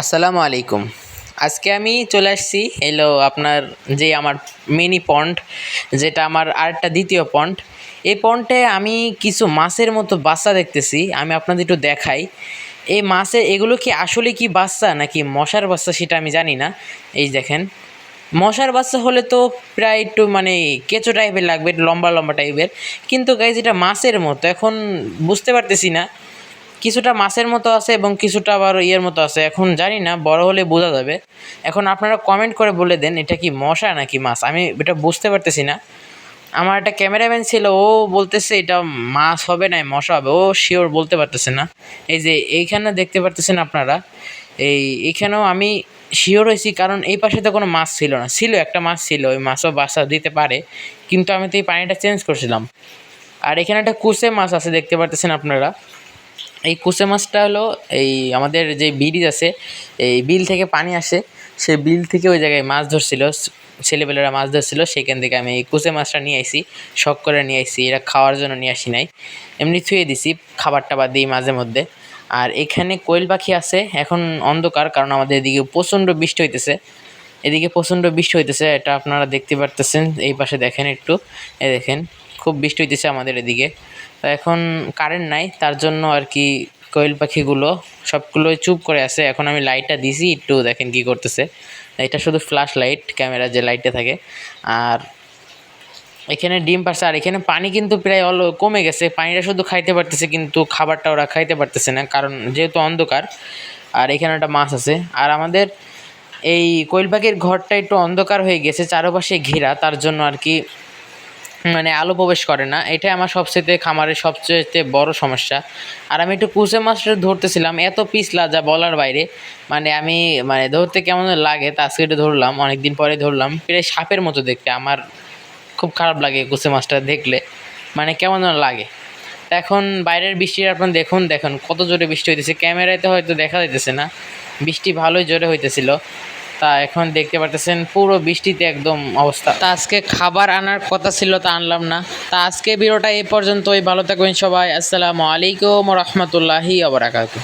আসসালামু আলাইকুম। আজকে আমি চলে আসছি, এলো আপনার যে আমার মিনি পন্ড যেটা আমার আরেকটা দ্বিতীয় পন্ড এই পন্ডে আমি কিছু মাছের মতো বাচ্চা দেখতেছি, আমি আপনাদের একটু দেখাই। এই মাছে এগুলো কি আসলে কি বাচ্চা নাকি মশার বাচ্চা সেটা আমি জানি না। এই দেখেন, মশার বাচ্চা হলে তো প্রায় একটু মানে কেঁচো টাইপের লাগবে, লম্বা লম্বা টাইপের কিন্তু গাইজ এটা মাছের মতো, এখন বুঝতে পারতেছি না। কিছুটা মাছের মতো আছে এবং কিছুটা আবার ইয়ের মতো আছে। এখন জানি না, বড় হলে বোঝা যাবে। এখন আপনারা কমেন্ট করে বলে দেন, এটা কি মশা নাকি মাছ? আমি এটা বুঝতে পারতেছি না। আমার একটা ক্যামেরাম্যান ছিল, ও বলতেছে এটা মাছ হবে না, মশা হবে। ও শিওর বলতে পারতেছে না। এই যে এইখানে দেখতে পারতেছেন আপনারা, এই এইখানেও আমি শিওর হয়েছি, কারণ এই পাশে তো কোনো মাছ ছিল না। ছিল একটা মাছ ছিল, ওই মাছও বাসা দিতে পারে, কিন্তু আমি তো এই পানিটা চেঞ্জ করছিলাম। আর এখানে একটা কুসে মাছ আছে, দেখতে পারতেছেন আপনারা। এই কুসে মাছটা হলো এই আমাদের যে ব্রিজ আছে, এই বিল থেকে পানি আসে, সেই বিল থেকে ওই জায়গায় মাছ ধরছিল, ছেলেপেলেরা মাছ ধরছিল, সেখান থেকে আমি এই কুসে মাছটা নিয়ে আসি শখ করে নিয়ে আসি এরা খাওয়ার জন্য নিয়ে আসি নাই। এমনি থুয়ে দিছি খাবার টাবার দিই মাঝে মধ্যে। আর এখানে কোয়েল পাখি আছে, এখন অন্ধকার কারণ আমাদের এদিকে প্রচণ্ড বৃষ্টি হইতেছে। এদিকে প্রচণ্ড বৃষ্টি হইতেছে, এটা আপনারা দেখতে পারতেছেন, এই পাশে দেখেন একটু এ দেখেন। খুব বৃষ্টি হইতেছে আমাদের এদিকে। তো এখন কারেন্ট নাই, তার জন্য আর কি কোয়েল পাখিগুলো সবগুলোই চুপ করে আছে। এখন আমি লাইটটা দিছি, একটু দেখেন কি করতেছে। এটা শুধু ফ্ল্যাশ লাইট ক্যামেরা যে লাইটটা থাকে। আর এখানে ডিম পারছে আর এখানে পানি কিন্তু প্রায় অল কমে গেছে। পানিটা শুধু খাইতে পারতেছে, কিন্তু খাবারটা ওরা খাইতে পারতেছে না, কারণ যেহেতু অন্ধকার, আর এখানে একটা মাছ আছে। আর আমাদের এই কোয়েল পাখির ঘরটা একটু অন্ধকার হয়ে গেছে, চারপাশে ঘেরা, তার জন্য আর কি মানে আলো প্রবেশ করে না। এটাই আমার সবচেয়ে খামারের সবচেয়ে বড় সমস্যা। আর আমি একটু কুসে মাছটা ধরতেছিলাম, এত পিছলা যা বলার বাইরে। মানে আমি মানে ধরতে কেমন লাগে তা আজকে একটু ধরলাম অনেক দিন পরে ধরলাম। প্রায় সাপের মতো দেখতে, আমার খুব খারাপ লাগে কুসে মাছটা দেখলে। মানে কেমন লাগে। এখন বাইরের বৃষ্টি আপনার দেখুন দেখুন কত জোরে বৃষ্টি হইতেছে। ক্যামেরায় তো হয়তো দেখা যাইতেছে না। বৃষ্টি ভালোই জোরে হইতেছিল। তা এখন দেখতে পারতেছেন পুরো বৃষ্টিতে একদম অবস্থা। তা আজকে খাবার আনার কথা ছিল, তা আনলাম না। তা আজকে ভিডিওটা এই পর্যন্তই। ভালো থাকবেন সবাই। আসসালামু আলাইকুম রহমতুল্লাহি আবরাকাতু